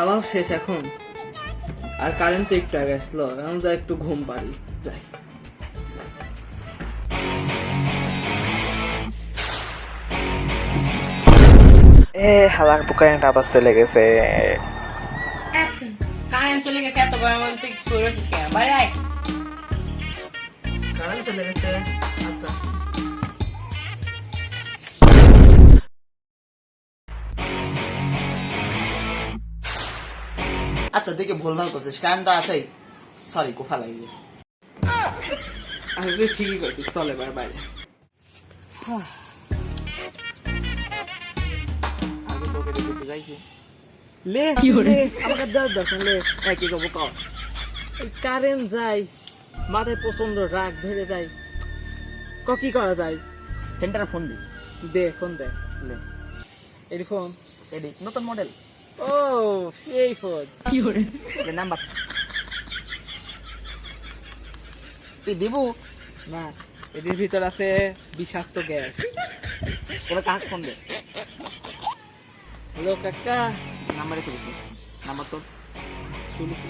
খাওয়াও শেষ এখন। আর কারেন্ট তো একটু আগে আসলো এখন যা একটু ঘুম পারি যাই। এ হালার কারেন্ট আবার চলে গেছে। কারেন্ট চলে গেছে এত গরম মধ্যে চলে গেছে আচ্ছা। আচ্ছা দেখে ভুলভাল করছিস। কারেন্ট তো আছেই সরি কোফা লাগে গেছে। আমি ঠিকই করছিস চল এবার বাইরে। আগে তোকে দেখে বুঝাইছি। লে কি লে আমাকে দাও দর্শন লে একই কব ক এই কারেন্ট যাই মাথায় প্রচণ্ড রাগ ধরে যায়। ক কি করা যায়? সেন্টারে ফোন দি। দে ফোন দে লে। এই ফোন এডি নতুন মডেল ও সেই ফোন এর নাম্বার তুই এটির ভিতর আছে বিষাক্ত গ্যাস ওরা কাজ ফোন দে হ্যালো কাকা নাম্বারে তুলিস নাম্বার তোর তুলসী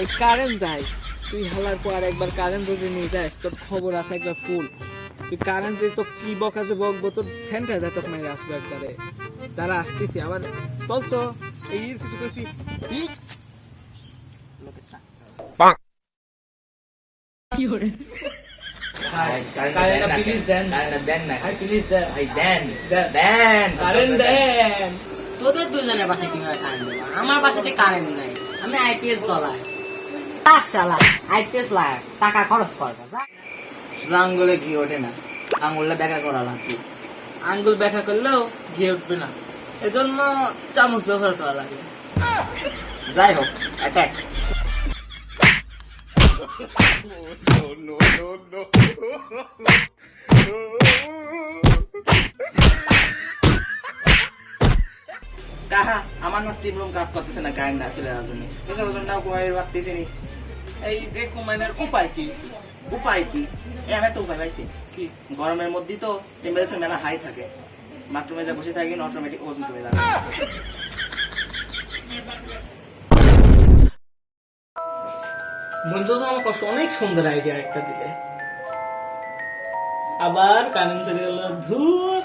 এই কারেন্ট যাই তুই হালার পর একবার কারেন্ট যদি নিয়ে যাস, তোর খবর আছে একবার ফুল। কারেন্ট তো কি বকাতে বকবো তোর সেন্টার যা তোকে মেরে আসবে একবারে। তারা আসতেছি আবার। চল তো এই কিছু করছি তোদের দুজনের কীভাবে কারেন্ট দেবো? আমার বাসাতে কারেন্ট নাই। আমি আইপিএস চলাই। চালা আইপিএস লাগ টাকা খরচ করবে যা। শুধু আঙ্গুলে ঘি ওঠে না। আঙ্গুলটা দেখা করা লাগবে। আঙ্গুল ব্যাখ্যা করলেও ঘিয়ে উঠবে না। এজন্য চামচ ব্যবহার করা লাগে। যাই হোক অ্যাটাক কাহা আমার না স্টিম রুম কাজ করতেছে না কারেন্ট আসলে জন্য। নি। এই দেখো মাইনার উপায় কি? উপায় কি? এ আমি একটা উপায় পাইছি। কি? গরমের মধ্যেই তো টেম্পারেচার মেলা হাই থাকে। বাথরুমে যা বসে থাকি অটোমেটিক ওজন কমে যাবে বন্ধু তো আমাকে অনেক সুন্দর আইডিয়া একটা দিলে। আবার কানুন চলে গেল ধূপ